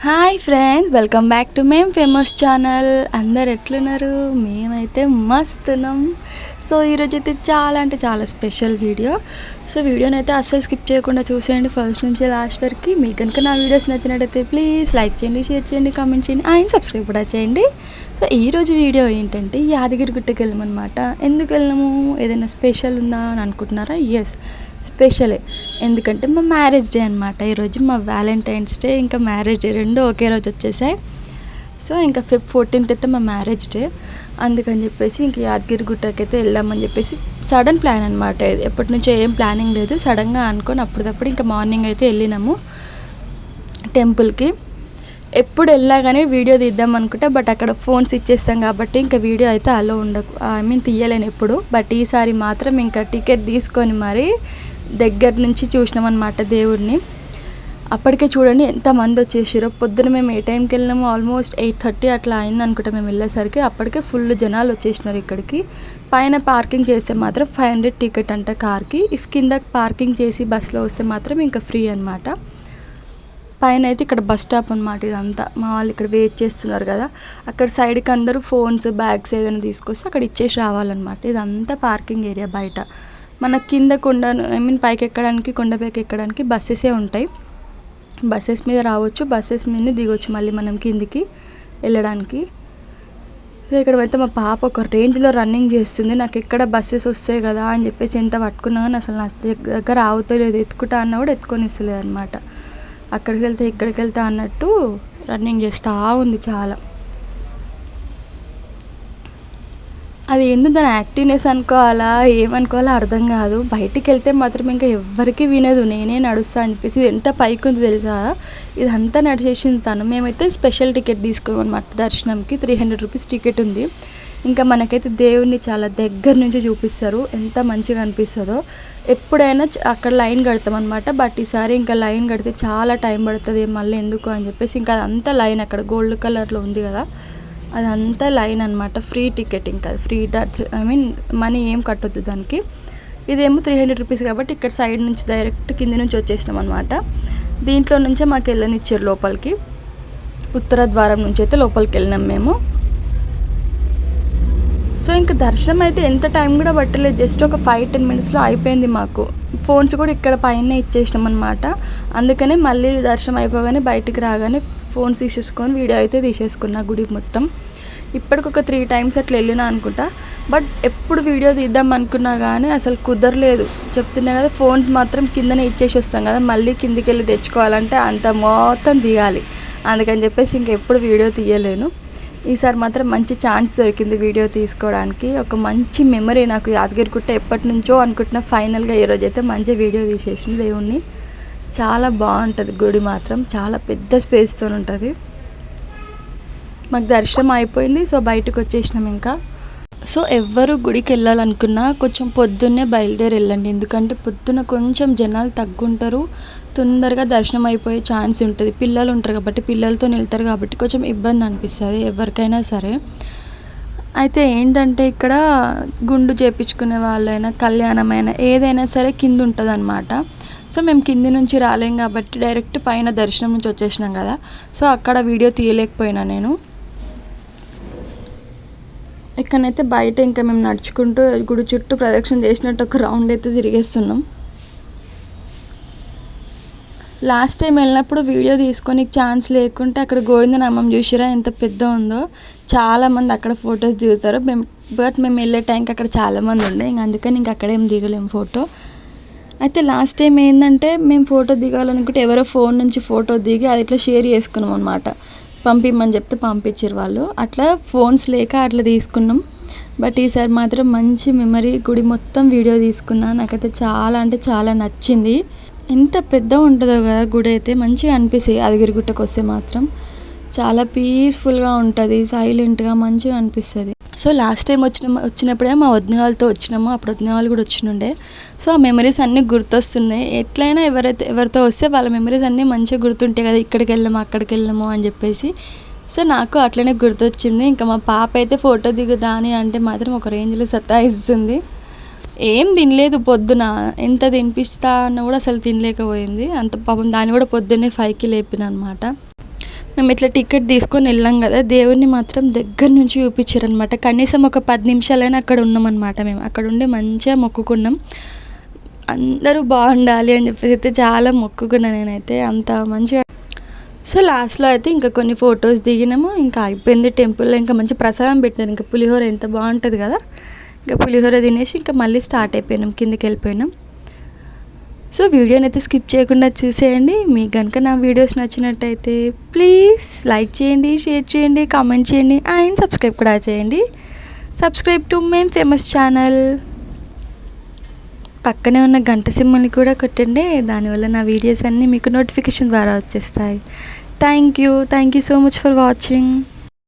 Hi friends welcome back to Mem famous channel అందరు ఎట్లున్నారు? మేమైతే మస్తున్నాం. సో ఈరోజు అయితే చాలా అంటే చాలా స్పెషల్ వీడియో సో వీడియోని అయితే అస్సలు స్కిప్ చేయకుండా చూసేయండి. ఫస్ట్ నుంచి లాస్ట్ వరకు మీకు కనుక నా వీడియోస్ నచ్చినట్టయితే ప్లీజ్ లైక్ చేయండి షేర్ చేయండి కామెంట్ చేయండి అండ్ సబ్స్క్రైబ్ కూడా చేయండి. సో ఈరోజు వీడియో ఏంటంటే యాదగిరి గుట్టకి వెళ్ళామన్నమాట. ఎందుకు వెళ్ళాము? ఏదైనా స్పెషల్ ఉందా అని అనుకుంటున్నారా? ఎస్ స్పెషలే. ఎందుకంటే మా మ్యారేజ్ డే అనమాట ఈరోజు మా వ్యాలంటైన్స్ డే ఇంకా మ్యారేజ్ డే రెండు ఒకే రోజు వచ్చేసాయి. సో ఇంకా ఫిఫ్ ఫోర్టీన్త్ అయితే మా మ్యారేజ్ డే. అందుకని చెప్పేసి ఇంక యాదగిరి గుట్టకి అయితే వెళ్దామని చెప్పేసి సడన్ ప్లాన్ అనమాట ఇది ఎప్పటి నుంచో ఏం ప్లానింగ్ లేదు. సడన్గా అనుకొని అప్పుడప్పుడు ఇంకా మార్నింగ్ అయితే వెళ్ళినాము టెంపుల్కి. ఎప్పుడు వెళ్ళా కానీ వీడియో తీద్దాం అనుకుంటే బట్ అక్కడ ఫోన్స్ ఇచ్చేస్తాం కాబట్టి ఇంకా వీడియో అయితే అలో ఉండకు ఐ మీన్ తీయలేను ఎప్పుడు. బట్ ఈసారి మాత్రం ఇంకా టికెట్ తీసుకొని మరి దగ్గర నుంచి చూసినాం అనమాట దేవుడిని అప్పటికే చూడండి ఎంతమంది వచ్చేసారో పొద్దున మేము ఏ టైంకి వెళ్ళినామో ఆల్మోస్ట్ ఎయిట్ థర్టీ అట్లా అయింది అనుకుంటా మేము వెళ్ళేసరికి. అప్పటికే ఫుల్ జనాలు వచ్చేసినారు ఇక్కడికి. పైన పార్కింగ్ చేస్తే మాత్రం ఫైవ్ హండ్రెడ్ టికెట్ అంట కార్కి. ఇఫ్ కింద పార్కింగ్ చేసి బస్సులో వస్తే మాత్రం ఇంకా ఫ్రీ అనమాట పైన అయితే ఇక్కడ బస్ స్టాప్ అనమాట ఇదంతా. మా వాళ్ళు ఇక్కడ వెయిట్ చేస్తున్నారు కదా. అక్కడ సైడ్కి అందరూ ఫోన్స్ బ్యాగ్స్ ఏదైనా తీసుకొస్తే అక్కడ ఇచ్చేసి రావాలన్నమాట. ఇదంతా పార్కింగ్ ఏరియా బయట. మన కింద కొండ ఐ మీన్ పైకి ఎక్కడానికి కొండపైకి ఎక్కడానికి బస్సెసే ఉంటాయి. బస్సెస్ మీద రావచ్చు బస్సెస్ మీద దిగొచ్చు మళ్ళీ మనం కిందికి వెళ్ళడానికి. ఇక్కడ వెళ్తే మా పాప ఒక రేంజ్లో రన్నింగ్ చేస్తుంది. నాకు ఎక్కడ బస్సెస్ వస్తాయి కదా అని చెప్పేసి ఎంత పట్టుకున్నా కానీ అసలు నా దగ్గర ఆగుతలేదు. ఎత్తుకుంటా అన్నా కూడా ఎత్తుకొని ఇస్తలేదు అనమాట అక్కడికి వెళ్తే ఇక్కడికి వెళ్తా అన్నట్టు రన్నింగ్ చేస్తూ ఉంది చాలా. అది ఏందో? దాని యాక్టివ్నెస్ అనుకోవాలా ఏమనుకోవాలా అర్థం కాదు. బయటికి వెళ్తే మాత్రం ఇంకా ఎవ్వరికి వినదు. నేనే నడుస్తా అని చెప్పేసి ఇది ఎంత పైకి ఉంది తెలుసా? ఇదంతా నడిచేసింది తను. మేమైతే స్పెషల్ టికెట్ తీసుకోమన్నమాట దర్శనంకి. త్రీ హండ్రెడ్ రూపీస్ టికెట్ ఉంది. ఇంకా మనకైతే దేవుణ్ణి చాలా దగ్గర నుంచి చూపిస్తారు. ఎంత మంచిగా అనిపిస్తుందో. ఎప్పుడైనా అక్కడ లైన్ కడతాం అనమాట బట్ ఈసారి ఇంకా లైన్ కడితే చాలా టైం పడుతుంది. మళ్ళీ ఎందుకు అని చెప్పేసి ఇంకా అదంతా లైన్ అక్కడ గోల్డ్ కలర్లో ఉంది కదా. అదంతా లైన్ అనమాట ఫ్రీ టికెట్ ఇంకా ఫ్రీ ఐ మీన్ మనీ ఏం కట్టొద్దు దానికి. ఇదేమో త్రీ హండ్రెడ్ రూపీస్ కాబట్టి ఇక్కడ సైడ్ నుంచి డైరెక్ట్ కింద నుంచి వచ్చేసినాం అనమాట దీంట్లో నుంచే మాకు వెళ్ళనిచ్చారు లోపలికి. ఉత్తర ద్వారం నుంచి అయితే లోపలికి వెళ్ళినాం మేము. సో ఇంకా దర్శనం అయితే ఎంత టైం కూడా పట్టలేదు. జస్ట్ ఒక ఫైవ్ టెన్ మినిట్స్లో అయిపోయింది మాకు. ఫోన్స్ కూడా ఇక్కడ పైన ఇచ్చేసినాం అనమాట అందుకనే మళ్ళీ దర్శనం అయిపోగానే బయటికి రాగానే ఫోన్స్ తీసేసుకొని వీడియో అయితే తీసేసుకున్నా గుడి మొత్తం. ఇప్పటికి ఒక త్రీ టైమ్స్ అట్లా వెళ్ళినా అనుకుంటా. బట్ ఎప్పుడు వీడియో తీద్దాం అనుకున్నా కానీ అసలు కుదరలేదు. చెప్తున్నా కదా ఫోన్స్ మాత్రం కిందనే ఇచ్చేసి వస్తాం కదా మళ్ళీ కిందికి వెళ్ళి తెచ్చుకోవాలంటే అంత మొత్తం తీయాలి అందుకని చెప్పేసి ఇంకెప్పుడు వీడియో తీయలేను. ఈసారి మాత్రం మంచి ఛాన్స్ దొరికింది వీడియో తీసుకోవడానికి. ఒక మంచి మెమరీ నాకు యాదగిరిగుట్ట ఎప్పటి నుంచో అనుకుంటున్నా ఫైనల్గా ఈరోజు అయితే మంచి వీడియో తీసేసింది దేవుణ్ణి. చాలా బాగుంటుంది గుడి మాత్రం. చాలా పెద్ద స్పేస్తో ఉంటుంది మాకు దర్శనం అయిపోయింది సో బయటకు వచ్చేసినాం ఇంకా. సో ఎవ్వరు గుడికి వెళ్ళాలనుకున్నా కొంచెం పొద్దున్నే బయలుదేరి వెళ్ళండి. ఎందుకంటే పొద్దున కొంచెం జనాలు తగ్గుంటారు తొందరగా దర్శనం అయిపోయే ఛాన్స్ ఉంటుంది. పిల్లలు ఉంటారు కాబట్టి పిల్లలతో వెళ్తారు కాబట్టి కొంచెం ఇబ్బంది అనిపిస్తుంది ఎవరికైనా సరే. అయితే ఏంటంటే ఇక్కడ గుండు చేపించుకునే వాళ్ళైనా కళ్యాణమైన ఏదైనా సరే కింద ఉంటుంది అనమాట సో మేము కింది నుంచి రాలేం కాబట్టి డైరెక్ట్ పైన దర్శనం నుంచి వచ్చేసినాం కదా. సో అక్కడ వీడియో తీయలేకపోయినా నేను. ఇక్కడనైతే బయట ఇంకా మేము నడుచుకుంటూ గుడి చుట్టూ ప్రదక్షిణ చేసినట్టు ఒక రౌండ్ అయితే తిరిగేస్తున్నాం. లాస్ట్ టైం వెళ్ళినప్పుడు వీడియో తీసుకొని ఛాన్స్ లేకుంటే అక్కడ గోవిందనామం చూసిరా ఎంత పెద్ద ఉందో. చాలామంది అక్కడ ఫొటోస్ దిగుతారు. మేము బట్ మేము వెళ్ళే టైంకి అక్కడ చాలామంది ఉండే. ఇంక అందుకని ఇంక అక్కడ ఏం దిగలేము ఫోటో అయితే లాస్ట్ టైం ఏంటంటే మేము ఫోటో దిగాలనుకుంటే ఎవరో ఫోన్ నుంచి ఫోటో దిగి అది ఇట్లా షేర్ చేసుకున్నాం అనమాట పంపిమ్మని చెప్తే పంపించారు వాళ్ళు. అట్లా ఫోన్స్ లేక అట్లా తీసుకున్నాం. బట్ ఈసారి మాత్రం మంచి మెమరీ గుడి మొత్తం వీడియో తీసుకున్నా. నాకైతే చాలా అంటే చాలా నచ్చింది. ఎంత పెద్ద ఉంటుందో కదా గుడి అయితే మంచిగా అనిపిస్తుంది యాదగిరి గుట్టకు వస్తే మాత్రం చాలా పీస్ఫుల్గా ఉంటుంది సైలెంట్గా మంచిగా అనిపిస్తుంది. సో లాస్ట్ టైం వచ్చిన వచ్చినప్పుడే మా వదిన వాళ్ళతో వచ్చినాము. అప్పుడు వదిన వాళ్ళు కూడా వచ్చినుండే. సో ఆ మెమరీస్ అన్నీ గుర్తొస్తున్నాయి. ఎట్లయినా ఎవరైతే ఎవరితో వస్తే వాళ్ళ మెమరీస్ అన్నీ మంచిగా గుర్తుంటాయి కదా. ఇక్కడికి వెళ్ళాము అక్కడికి వెళ్ళాము అని చెప్పేసి. సో నాకు అట్లనే గుర్తొచ్చింది. ఇంకా మా పాప అయితే ఫోటో దిగుదా అని అంటే మాత్రం ఒక రేంజ్లో సతాయిస్తుంది. ఏం తినలేదు పొద్దున. ఎంత తినిపిస్తా అన్న కూడా అసలు తినలేకపోయింది. అంత పాపం దాన్ని కూడా పొద్దున్నే ఫైవ్కి లేపిన అనమాట మేము ఇట్లా టికెట్ తీసుకొని వెళ్ళాం కదా దేవుడిని మాత్రం దగ్గర నుంచి చూపించారు అనమాట కనీసం ఒక పది నిమిషాలైనా అక్కడ ఉన్నాం అనమాట మేము. అక్కడ ఉండి మంచిగా మొక్కుకున్నాం. అందరూ బాగుండాలి అని చెప్పేసి అయితే చాలా మొక్కుకున్నాను నేనైతే. అంత మంచిగా సో లాస్ట్లో అయితే ఇంకా కొన్ని ఫొటోస్ దిగినాము. ఇంకా అయిపోయింది టెంపుల్లో. ఇంకా మంచి ప్రసాదం పెట్టినారు ఇంకా పులిహోర ఎంత బాగుంటుంది కదా. ఇంకా పులిహోర తినేసి ఇంకా మళ్ళీ స్టార్ట్ అయిపోయినాం. కిందికి వెళ్ళిపోయినాం. సో వీడియోని అయితే స్కిప్ చేయకుండా చూసేయండి. మీకు కనుక నా వీడియోస్ నచ్చినట్టయితే ప్లీజ్ లైక్ చేయండి షేర్ చేయండి కామెంట్ చేయండి అండ్ సబ్స్క్రైబ్ కూడా చేయండి. Subscribe to Mem famous channel. పక్కనే ఉన్న గంట సింహల్ని కూడా కొట్టండి. దానివల్ల నా వీడియోస్ అన్నీ మీకు నోటిఫికేషన్ ద్వారా వచ్చేస్తాయి. Thank you. Thank you so much for watching